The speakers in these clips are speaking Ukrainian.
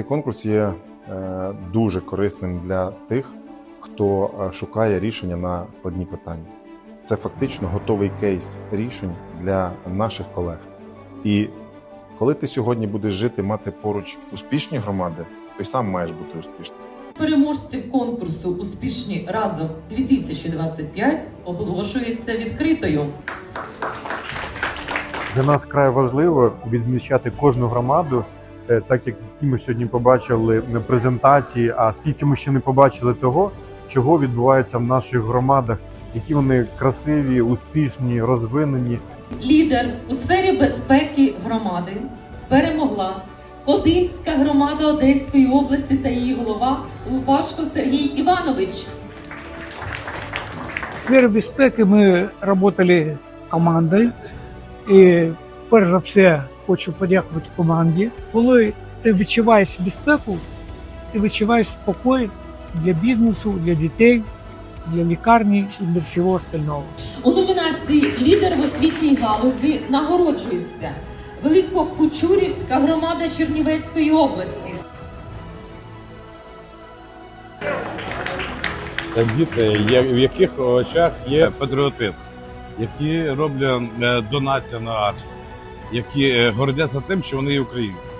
Цей конкурс є е, дуже корисним для тих, хто е, шукає рішення на складні питання. Це фактично готовий кейс рішень для наших колег. І коли ти сьогодні будеш жити, мати поруч успішні громади, то й сам маєш бути успішним. Переможців конкурсу Успішні разом 2025 оголошується відкритою. Для нас край важливо відмічати кожну громаду, так як ми сьогодні побачили на презентації. А скільки ми ще не побачили того, чого відбувається в наших громадах, які вони красиві, успішні, розвинені. Лідер у сфері безпеки громади перемогла Кодимська громада Одеської області та її голова Лупашко Сергій Іванович. В сфері безпеки ми працювали командою. І перш за все хочу подякувати команді. Коли ти відчуваєш безпеку, ти відчуваєш спокій для бізнесу, для дітей, для лікарні і для всього остального. У номінації Лідер в освітній галузі нагороджується Великокучурівська громада Чернівецької області. Це діти, в яких очах є патріотизм, які роблять е, донаття на арт, які е, гордяться тим, що вони є українці.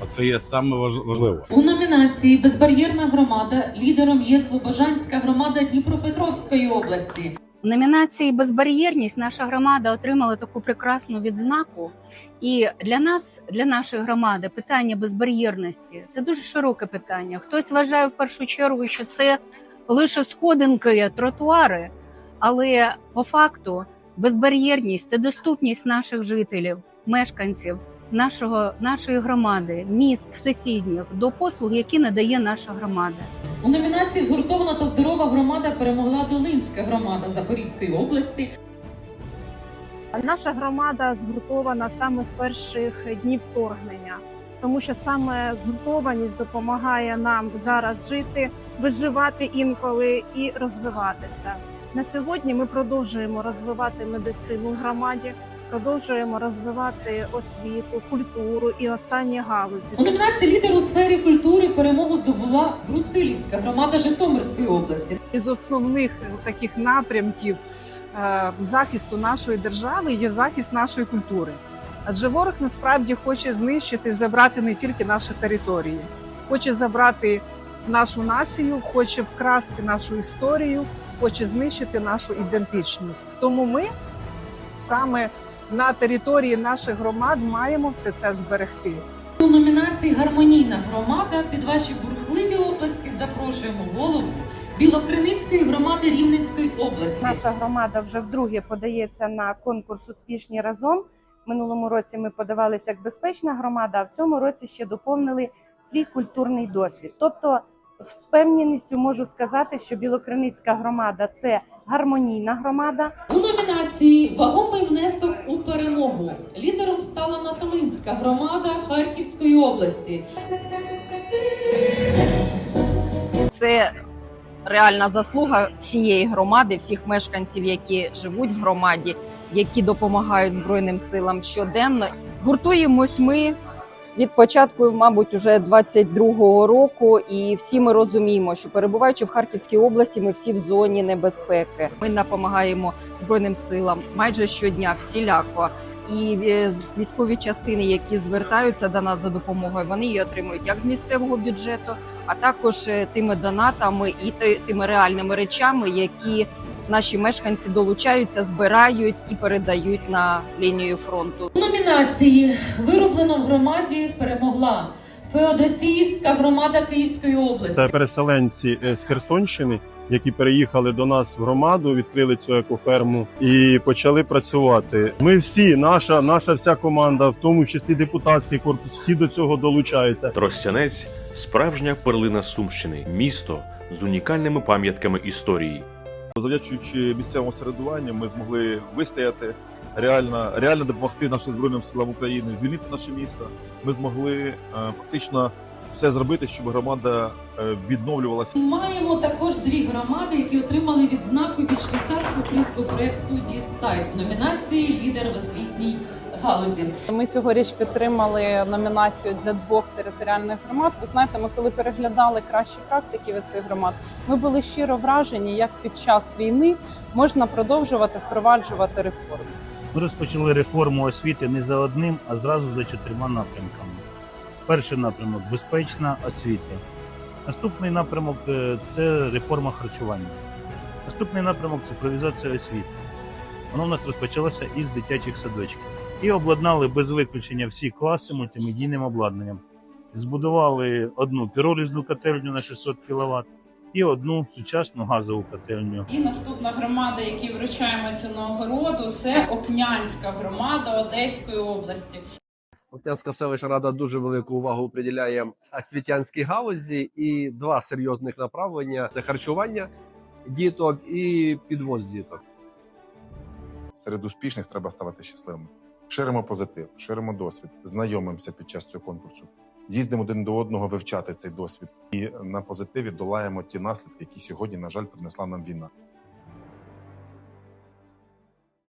Оце є саме важливо. У номінації Безбар'єрна громада лідером є Слобожанська громада Дніпропетровської області. В номінації Безбар'єрність наша громада отримала таку прекрасну відзнаку. І для нас, для нашої громади, питання безбар'єрності це дуже широке питання. Хтось вважає в першу чергу, що це лише сходинки, тротуари, але по факту безбар'єрність це доступність наших жителів, мешканців нашого, нашої громади, міст сусідніх до послуг, які надає наша громада. У номінації Згуртована та здорова громада перемогла Долинська громада Запорізької області. Наша громада згуртована саме в перших днів вторгнення, тому що саме згуртованість допомагає нам зараз жити, виживати інколи і розвиватися. На сьогодні ми продовжуємо розвивати медицину в громаді, продовжуємо розвивати освіту, культуру і останні галузі. У номінації Лідер у сфері культури перемогу здобула Брусилівська громада Житомирської області. Із основних таких напрямків е, захисту нашої держави є захист нашої культури. Адже ворог насправді хоче знищити, забрати не тільки наші території, хоче забрати нашу націю, хоче вкрасти нашу історію, хоче знищити нашу ідентичність. Тому ми саме на території наших громад маємо все це зберегти. У номінації Гармонійна громада під ваші бурхливі оплески запрошуємо голову Білокриницької громади Рівненської області. Наша громада вже вдруге подається на конкурс Успішні разом. Минулому році ми подавалися як безпечна громада, а в цьому році ще доповнили свій культурний досвід. Тобто, з впевненістю можу сказати, що Білокриницька громада це гармонійна громада, У номінації Вагомий внесок у перемогу лідером стала Наталинська громада Харківської області. Це реальна заслуга всієї громади, всіх мешканців, які живуть в громаді, які допомагають Збройним силам щоденно. Гуртуємось ми від початку, мабуть, уже 22-го року, і всі ми розуміємо, що перебуваючи в Харківській області, ми всі в зоні небезпеки. Ми допомагаємо Збройним силам майже щодня всіляко. І е, військові частини, які звертаються до нас за допомогою, вони її отримують як з місцевого бюджету, а також е, тими донатами і ти- тими реальними речами, які наші мешканці долучаються, збирають і передають на лінію фронту. У номінації Вироблено в громаді перемогла Феодосіївська громада Київської області. Це переселенці е, з Херсонщини, які переїхали до нас в громаду, відкрили цю екоферму і почали працювати. Ми всі, наша, наша вся команда, в тому числі депутатський корпус, всі до цього долучаються. Тростянець справжня перлина Сумщини, місто з унікальними пам'ятками історії. Завдячуючи місцевому середуванню, ми змогли вистояти, реально, реально допомогти нашим збройним силам України, звільнити наше місто. Ми змогли е, фактично все зробити, щоб громада е, відновлювалася. Маємо також дві громади, які отримали відзнаку від швейцарського українського проєкту Діссайт в номінації Лідер в освітній галузі. Ми цьогоріч підтримали номінацію для двох територіальних громад. Ви знаєте, ми коли переглядали кращі практики від цих громад, ми були щиро вражені, як під час війни можна продовжувати впроваджувати реформи. Ми розпочали реформу освіти не за одним, а зразу за чотирма напрямками. Перший напрямок безпечна освіта. Наступний напрямок е, це реформа харчування. Наступний напрямок цифровізація освіти. Воно в нас розпочалося із дитячих садочків. І обладнали без виключення всі класи мультимедійним обладнанням. Збудували одну піролізну котельню на 600 кВт і одну сучасну газову котельню. І наступна громада, якій вручаємо цю нагороду, це Окнянська громада Одеської області. Октянська селищна рада дуже велику увагу приділяє освітянській галузі і два серйозних направлення: це харчування діток і підвоз діток. Серед успішних треба ставати щасливими. Ширимо позитив, ширимо досвід, знайомимося під час цього конкурсу, їздимо один до одного вивчати цей досвід і на позитиві долаємо ті наслідки, які сьогодні, на жаль, принесла нам війна.